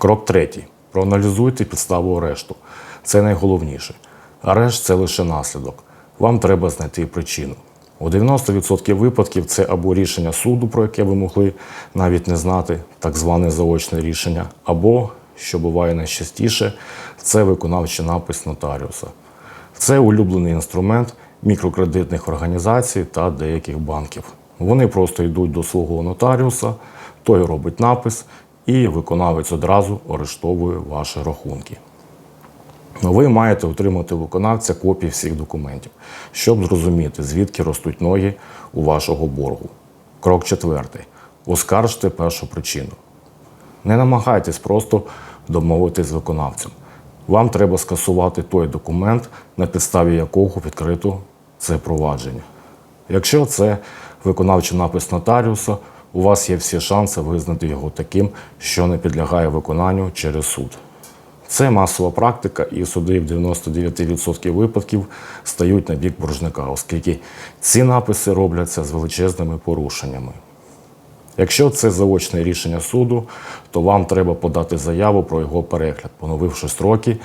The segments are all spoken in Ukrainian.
Крок третій. Проаналізуйте підставу арешту. Це найголовніше. Арешт це лише наслідок. Вам треба знайти причину. У 90% випадків це або рішення суду, про яке ви могли навіть не знати, так зване заочне рішення, або, що буває найчастіше, це виконавчий напис нотаріуса. Це улюблений інструмент мікрокредитних організацій та деяких банків. Вони просто йдуть до свого нотаріуса, той робить напис, і виконавець одразу арештовує ваші рахунки. Ви маєте отримати виконавця копії всіх документів, щоб зрозуміти, звідки ростуть ноги у вашого боргу. Крок четвертий. Оскаржте першу причину. Не намагайтесь просто домовитись з виконавцем. Вам треба скасувати той документ, на підставі якого відкрито це провадження. Якщо це виконавчий напис нотаріуса, у вас є всі шанси визнати його таким, що не підлягає виконанню через суд. Це масова практика, і суди в 99% випадків стають на бік боржника, оскільки ці написи робляться з величезними порушеннями. Якщо це заочне рішення суду, то вам треба подати заяву про його перегляд, поновивши строки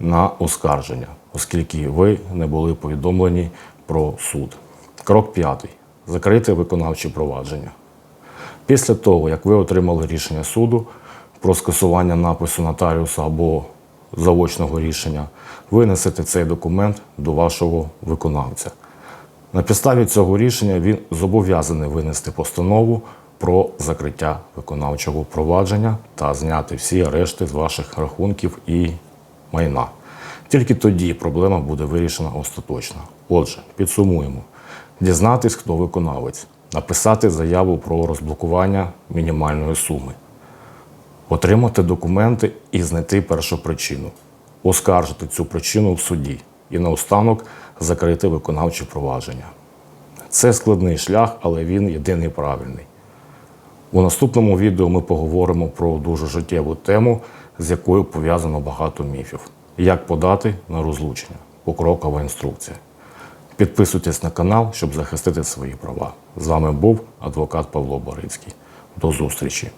на оскарження, оскільки ви не були повідомлені про суд. Крок п'ятий. Закрити виконавчі провадження. Після того, як ви отримали рішення суду про скасування напису нотаріуса або заочного рішення, ви несете цей документ до вашого виконавця. На підставі цього рішення він зобов'язаний винести постанову про закриття виконавчого провадження та зняти всі арешти з ваших рахунків і майна. Тільки тоді проблема буде вирішена остаточно. Отже, підсумуємо: дізнатись, хто виконавець, написати заяву про розблокування мінімальної суми, отримати документи і знайти першу причину, оскаржити цю причину в суді і наостанок закрити виконавче провадження. Це складний шлях, але він єдиний правильний. У наступному відео ми поговоримо про дуже життєву тему, з якою пов'язано багато міфів. Як подати на розлучення? Покрокова інструкція. Підписуйтесь на канал, щоб захистити свої права. З вами був адвокат Павло Борицький. До зустрічі!